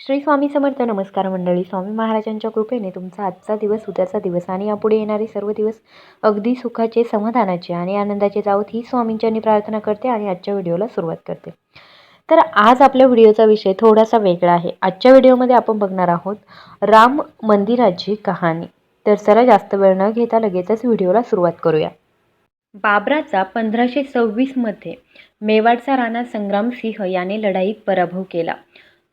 श्री स्वामी समर्थ नमस्कार मंडळी. स्वामी महाराजांच्या कृपेने तुमचा आजचा दिवस उद्याचा दिवस आणि यापुढे येणारे सर्व दिवस अगदी सुखाचे समाधानाचे आणि आनंदाचे जावत ही स्वामींच्यांनी प्रार्थना करते आणि आजच्या व्हिडिओला सुरुवात करते. तर आज आपल्या व्हिडिओचा विषय थोडासा वेगळा आहे. आजच्या व्हिडिओमध्ये आपण बघणार आहोत राम मंदिराची कहाणी. तर चला जास्त वेळ न घेता लगेचच व्हिडिओला सुरुवात करूया. बाबराचा पंधराशे सव्वीसमध्ये मेवाडचा राणा संग्राम सिंह याने लढाईत पराभव केला.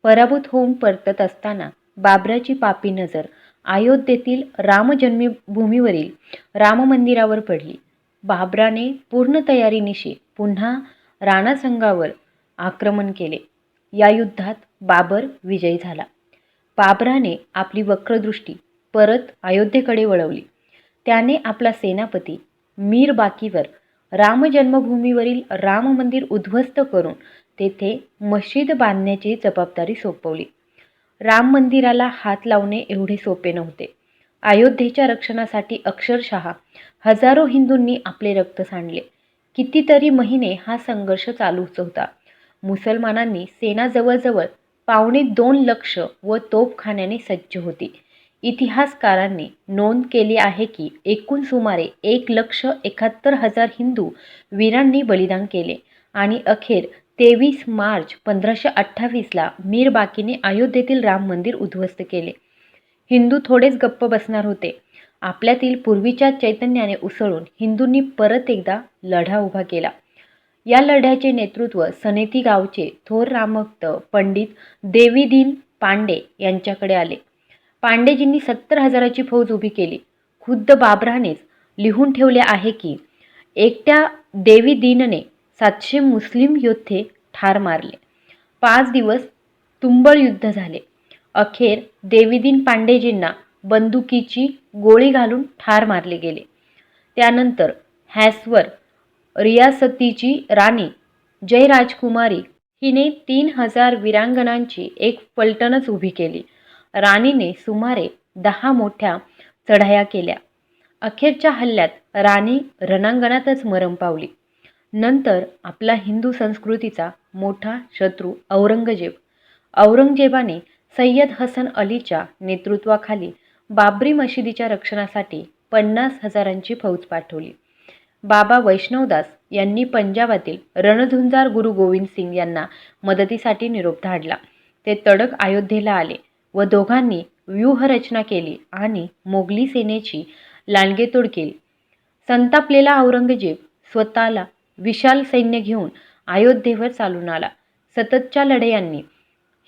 पराभूत होऊन परतत असताना बाबराची पापी नजर अयोध्येतील रामजन्मभूमीवरील राम मंदिरावर पडली. बाबराने पूर्ण तयारीनिशी पुन्हा राणासंघावर आक्रमण केले. या युद्धात बाबर विजयी झाला. बाबराने आपली वक्रदृष्टी परत अयोध्येकडे वळवली. त्याने आपला सेनापती मीर बाकीवर राम जन्मभूमीवरील राम मंदिर उद्ध्वस्त करून तेथे मशीद बांधण्याची जबाबदारी सोपवली. राम मंदिराला हात लावणे एवढे सोपे नव्हते. अयोध्येच्या रक्षणासाठी अक्षरशः हजारो हिंदूंनी आपले रक्त सांडले. कितीतरी महिने हा संघर्ष चालूच होता. मुसलमानांनी सेना जवळजवळ पावणे दोन लक्ष व तोफखान्याने सज्ज होती. इतिहासकारांनी नोंद केली आहे की एकूण सुमारे एक लक्ष एकाहत्तर हजार हिंदू वीरांनी बलिदान केले आणि अखेर तेवीस मार्च पंधराशे अठ्ठावीसला मीर बाकीने अयोध्येतील राम मंदिर उद्ध्वस्त केले. हिंदू थोडेच गप्प बसणार होते. आपल्यातील पूर्वीच्या चैतन्याने उसळून हिंदूंनी परत एकदा लढा उभा केला. या लढ्याचे नेतृत्व सनेती गावचे थोर रामभक्त पंडित देवीदीन पांडे यांच्याकडे आले. पांडेजींनी सत्तर हजाराची फौज उभी केली. खुद्द बाबरानेच लिहून ठेवले आहे की एकट्या देवीदीनने सातशे मुस्लिम योद्धे ठार मारले. पाच दिवस तुंबळ युद्ध झाले. अखेर देवीदीन पांडेजींना बंदुकीची गोळी घालून ठार मारले गेले. त्यानंतर हॅसवर रियासतीची राणी जय राजकुमारी हिने तीन हजार वीरांगणांची एक पलटणच उभी केली. राणीने सुमारे दहा मोठ्या चढाया केल्या. अखेरच्या हल्ल्यात राणी रणांगणातच मरण पावली. नंतर आपला हिंदू संस्कृतीचा मोठा शत्रू औरंगजेब. औरंगजेबाने सय्यद हसन अलीच्या नेतृत्वाखाली बाबरी मशिदीच्या रक्षणासाठी पन्नास हजारांची फौज पाठवली. बाबा वैष्णवदास यांनी पंजाबातील रणधुंजार गुरु गोविंद सिंग यांना मदतीसाठी निरोप धाडला. ते तडक अयोध्येला आले व दोघांनी व्यूहरचना केली आणि मोगली सेनेची लांडगेतोड केली संतापलेला औरंगजेब स्वतःला विशाल सैन्य घेऊन अयोध्येवर चालून आला. सततच्या लढयांनी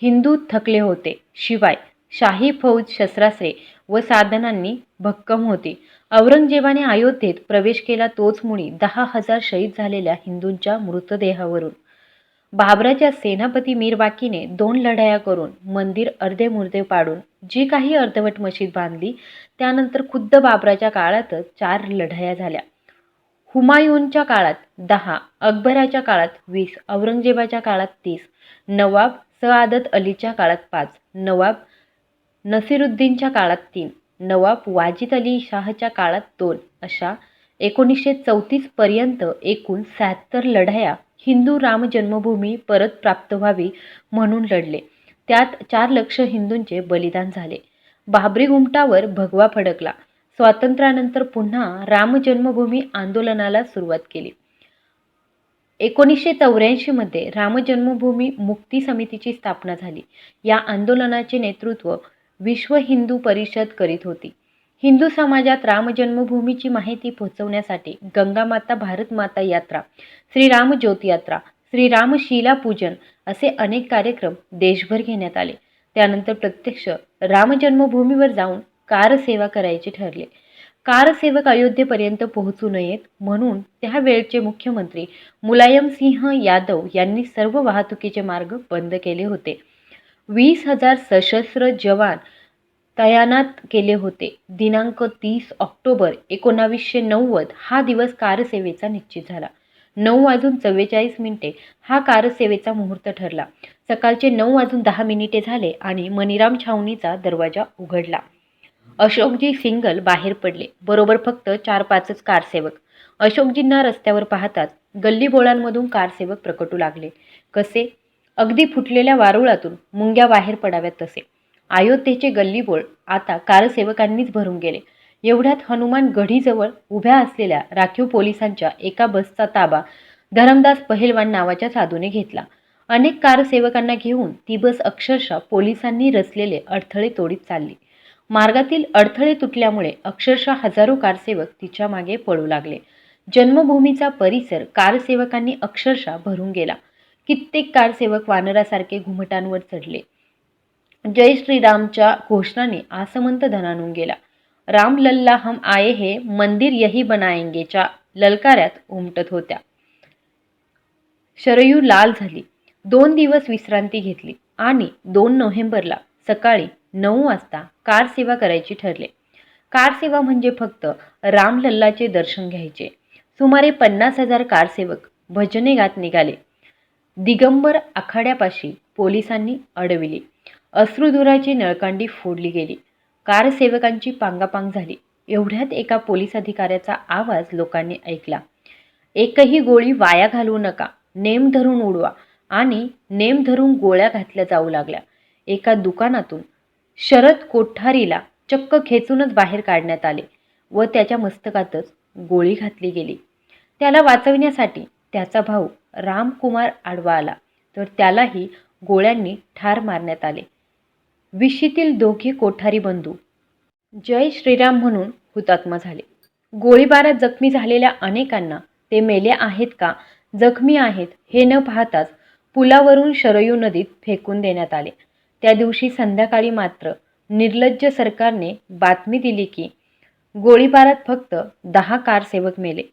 हिंदू थकले होते. शिवाय शाही फौज शस्त्रास्त्रे व साधनांनी भक्कम होती. औरंगजेबाने अयोध्येत प्रवेश केला तोच मुळी दहा हजार शहीद झालेल्या हिंदूंच्या मृतदेहावरून. बाबराच्या सेनापती मीरबाकीने दोन लढाया करून मंदिर अर्धे मुर्दे पाडून जी काही अर्धवट मशीद बांधली त्यानंतर खुद्द बाबराच्या काळातच चार लढाया झाल्या. हुमायूनच्या काळात दहा अकबराच्या काळात वीस औरंगजेबाच्या काळात तीस नवाब सआदत अलीच्या काळात पाच नवाब नसिरुद्दीनच्या काळात तीन नवाब वाजिद अली शाहच्या काळात दोन अशा एकोणीसशे चौतीस पर्यंत एकूण शहात्तर लढाया हिंदू राम जन्मभूमी परत प्राप्त व्हावी म्हणून लढले. त्यात चार लक्ष हिंदूंचे बलिदान झाले. बाबरी घुमटावर भगवा फडकला. स्वातंत्र्यानंतर पुन्हा रामजन्मभूमी आंदोलनाला सुरुवात केली. एकोणीसशे चौऱ्याऐंशीमध्ये रामजन्मभूमी मुक्ती समितीची स्थापना झाली. या आंदोलनाचे नेतृत्व विश्व हिंदू परिषद करीत होती. हिंदू समाजात रामजन्मभूमीची माहिती पोहोचवण्यासाठी गंगामाता भारत माता यात्रा श्रीराम ज्योत यात्रा श्रीराम शिला पूजन असे अनेक कार्यक्रम देशभर घेण्यात आले. त्यानंतर प्रत्यक्ष रामजन्मभूमीवर जाऊन कारसेवा करायचे ठरले. कारसेवक अयोध्येपर्यंत पोहोचू नयेत म्हणून त्यावेळचे मुख्यमंत्री मुलायम सिंह यादव यांनी सर्व वाहतुकीचे मार्ग बंद केले होते. वीस हजार सशस्त्र जवान तयानात केले होते. दिनांक तीस ऑक्टोबर एकोणावीसशे नव्वद हा दिवस कारसेवेचा निश्चित झाला. नऊ वाजून चव्वेचाळीस मिनिटे हा कारसेवेचा मुहूर्त ठरला. सकाळचे नऊ वाजून दहा मिनिटे झाले आणि मनीराम छावणीचा दरवाजा उघडला. अशोकजी सिंगल बाहेर पडले. बरोबर फक्त चार पाचच कारसेवक अशोकजींना रस्त्यावर पाहताच गल्लीबोळांमधून कारसेवक प्रकटू लागले. कसे? अगदी फुटलेल्या वारुळातून मुंग्या बाहेर पडाव्यात तसे. अयोध्येचे गल्लीबोळ आता कारसेवकांनीच भरून गेले. एवढ्यात हनुमान गढीजवळ उभ्या असलेल्या राखीव पोलिसांच्या एका बसचा ताबा धरमदास पहेलवान नावाच्या साधूने घेतला. अनेक कारसेवकांना घेऊन ती बस अक्षरशः पोलिसांनी रचलेले अडथळे तोडीत चालली. मार्गातील अडथळे तुटल्यामुळे अक्षरशः हजारो कारसेवक तिच्यामागे पळू लागले. जन्मभूमीचा परिसर कारसेवकांनी अक्षरशः भरून गेला. कित्येक कारसेवक वानरासारखे घुमटांवर चढले. जय श्रीरामच्या घोषणाने आसमंत धनानून गेला. राम लल्ला हम आये हे मंदिर यही बनाएंगेच्या ललकाऱ्यात उमटत होत्या. शरयू लाल झाली. दोन दिवस विश्रांती घेतली आणि दोन नोव्हेंबरला सकाळी नऊ वाजता कार सेवा करायची ठरले. कार सेवा म्हणजे फक्त रामलल्लाचे दर्शन घ्यायचे. सुमारे पन्नास हजार कारसेवक भजने गात निघाले. दिगंबर आखाड्यापाशी पोलिसांनी अडविली. अश्रुधुराची नळकांडी फोडली गेली. कारसेवकांची पांगापांग झाली. एवढ्यात एका पोलीस अधिकाऱ्याचा आवाज लोकांनी ऐकला. एकही गोळी वाया घालवू नका. नेम धरून उडवा. आणि नेम धरून गोळ्या घातल्या जाऊ लागल्या. एका दुकानातून शरद कोठारीला चक्क खेचूनच बाहेर काढण्यात आले व त्याच्या मस्तकातच गोळी घातली गेली. त्याला वाचविण्यासाठी त्याचा भाऊ रामकुमार आडवा आला तर त्यालाही गोळ्यांनी ठार मारण्यात आले. विशीतील दोघे कोठारी बंधू जय श्रीराम म्हणून हुतात्मा झाले. गोळीबारात जखमी झालेल्या अनेकांना ते मेले आहेत का जखमी आहेत हे न पाहताच पुलावरून शरयू नदीत फेकून देण्यात आले. त्या दिवशी संध्याकाळी मात्र निर्लज्ज सरकारने बातमी दिली की गोळीबारात फक्त दहा कारसेवक मेले.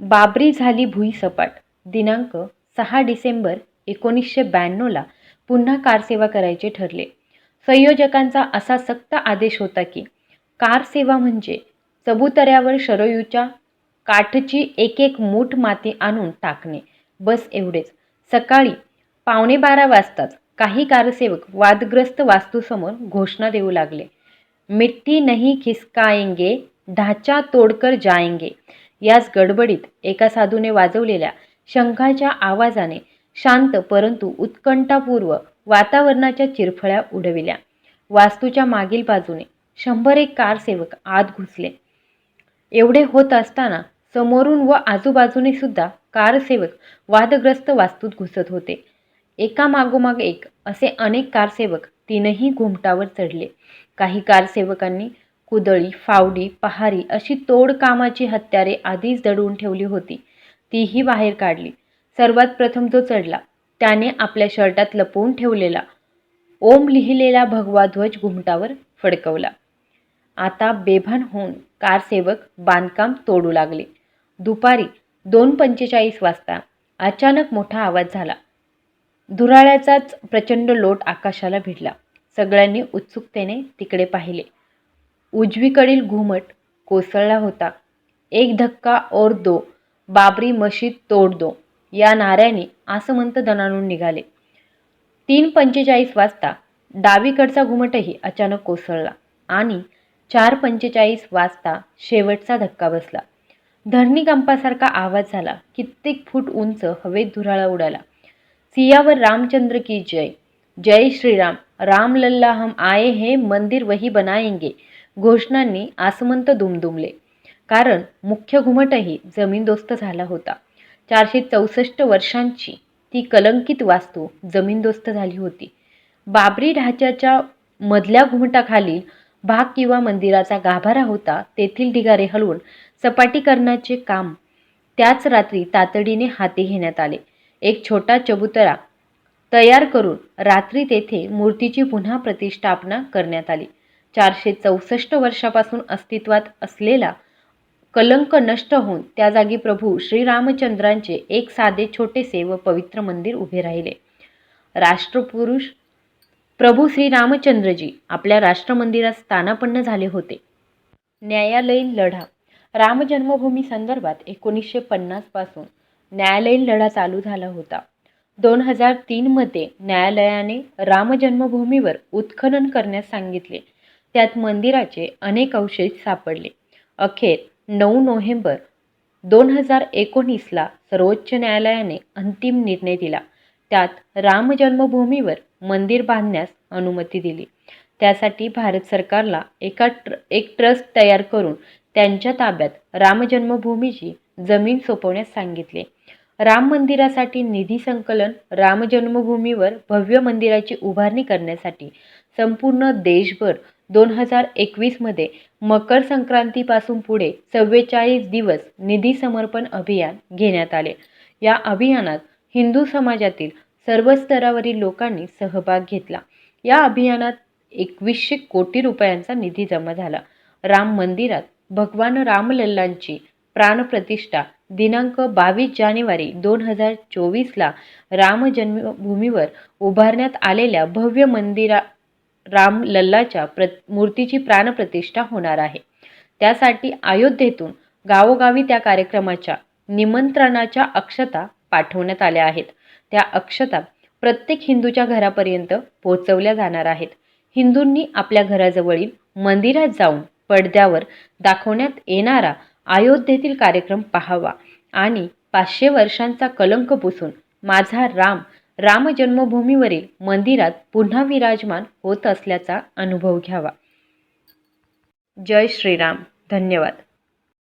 बाबरी झाली भुईसपाट दिनांक सहा डिसेंबर एकोणीसशे ब्याण्णवला पुन्हा कारसेवा करायचे ठरले. संयोजकांचा असा सक्त आदेश होता की कारसेवा म्हणजे चबुतऱ्यावर शरयूच्या काठची एक एक मूठ माती आणून टाकणे. बस एवढेच. सकाळी पावणे बारा वाजताच काही कारसेवक वादग्रस्त वास्तूसमोर घोषणा देऊ लागले. मिठ्ठी नहीं खिसकाएंगे ढाचा तोडकर जाएंगे याच गडबडीत एका साधूने वाजवलेल्या शंखाच्या आवाजाने शांत परंतु उत्कंठापूर्व वातावरणाच्या चिरफळ्या उडविल्या. वास्तूच्या मागील बाजूने शंभर एक कारसेवक आत घुसले. एवढे होत असताना समोरून व आजूबाजूने सुद्धा कारसेवक वादग्रस्त वास्तूत घुसत होते. एका मागोमाग एक असे अनेक कारसेवक तीनही घुमटावर चढले. काही कारसेवकांनी कुदळी फावडी पहारी अशी तोडकामाची हत्यारे आधीच दडवून ठेवली होती. तीही बाहेर काढली. सर्वात प्रथम जो चढला त्याने आपल्या शर्टात लपवून ठेवलेला ओम लिहिलेला भगवा ध्वज घुमटावर फडकवला. आता बेभान होऊन कारसेवक बांधकाम तोडू लागले. दुपारी दोन पंचेचाळीस वाजता अचानक मोठा आवाज झाला. धुराळ्याचाच प्रचंड लोट आकाशाला भिडला. सगळ्यांनी उत्सुकतेने तिकडे पाहिले. उजवीकडील घुमट कोसळला होता. एक धक्का और दो बाबरी मशीद तोड दो या नाऱ्याने आसमंत दणाणून निघाले. तीन पंचेचाळीस वाजता डावीकडचा घुमटही अचानक कोसळला आणि चार पंचेचाळीस वाजता शेवटचा धक्का बसला. धरणीकंपासारखा आवाज झाला. कित्येक फूट उंच हवेत धुराळा उडाला. सियावर रामचंद्र की जय। जय श्रीराम। राम लल्ला हम आए हे मंदिर वही बनाएंगे। घोषणांनी आसमंत दुमदुमले। कारण मुख्य घुमटही जमीनदोस्त झाला होता। चारशे चौसष्ट वर्षांची ती कलंकित वास्तू जमीनदोस्त झाली होती। बाबरी ढाच्याच्या मधल्या घुमटाखालील भाग किंवा मंदिराचा गाभारा होता तेथील ढिगारे हलवून सपाटीकरणाचे काम त्याच रात्री तातडीने हाती घेण्यात आले। एक छोटा चबुतरा तयार करून रात्री तेथे मूर्तीची पुन्हा प्रतिष्ठापना करण्यात आली. चारशे चौसष्ट वर्षापासून अस्तित्वात असलेला कलंक नष्ट होऊन त्या जागी प्रभू श्रीरामचंद्रांचे एक साधे छोटेसे व पवित्र मंदिर उभे राहिले. राष्ट्रपुरुष प्रभू श्रीरामचंद्रजी आपल्या राष्ट्रमंदिरात स्थानापन्न झाले होते. न्यायालयीन लढा. रामजन्मभूमी संदर्भात एकोणीसशे पन्नासपासून न्यायालयीन लढा चालू झाला होता. दोन हजार तीनमध्ये न्यायालयाने रामजन्मभूमीवर उत्खनन करण्यास सांगितले. त्यात मंदिराचे अनेक अवशेष सापडले. अखेर नऊ नोव्हेंबर दोन हजार एकोणीसला सर्वोच्च न्यायालयाने अंतिम निर्णय दिला. त्यात रामजन्मभूमीवर मंदिर बांधण्यास अनुमती दिली. त्यासाठी भारत सरकारला एका ट्र एक ट्रस्ट तयार करून त्यांच्या ताब्यात रामजन्मभूमीची जमीन सोपवण्यास सांगितले. राम मंदिरासाठी निधी संकलन राम जन्मभूमीवर भव्य मंदिराची उभारणी करण्यासाठी संपूर्ण देशभर दोन हजार एकवीसमध्ये मकर संक्रांतीपासून पुढे चव्वेचाळीस दिवस निधी समर्पण अभियान घेण्यात आले. या अभियानात हिंदू समाजातील सर्व स्तरावरील लोकांनी सहभाग घेतला. या अभियानात एकवीसशे कोटी रुपयांचा निधी जमा झाला. राम मंदिरात भगवान रामलल्लांची प्राणप्रतिष्ठा दिनांक बावीस जानेवारी दोन हजार चोवीसला राम जन्मभूमीवर उभारण्यात आलेल्या भव्य मंदिरा राम लल्लाच्या प्र मूर्तीची प्राणप्रतिष्ठा होणार आहे. त्यासाठी अयोध्येतून गावोगावी त्या कार्यक्रमाच्या निमंत्रणाच्या अक्षता पाठवण्यात आल्या आहेत. त्या अक्षता प्रत्येक हिंदूच्या घरापर्यंत पोहोचवल्या जाणार आहेत. हिंदूंनी आपल्या घराजवळील मंदिरात जाऊन पडद्यावर दाखवण्यात येणारा अयोध्येतील कार्यक्रम पाहावा. आणि पाचशे वर्षांचा कलंक पुसून माझा राम राम जन्मभूमीवरील मंदिरात पुन्हा विराजमान होत असल्याचा अनुभव घ्यावा. जय श्रीराम. धन्यवाद.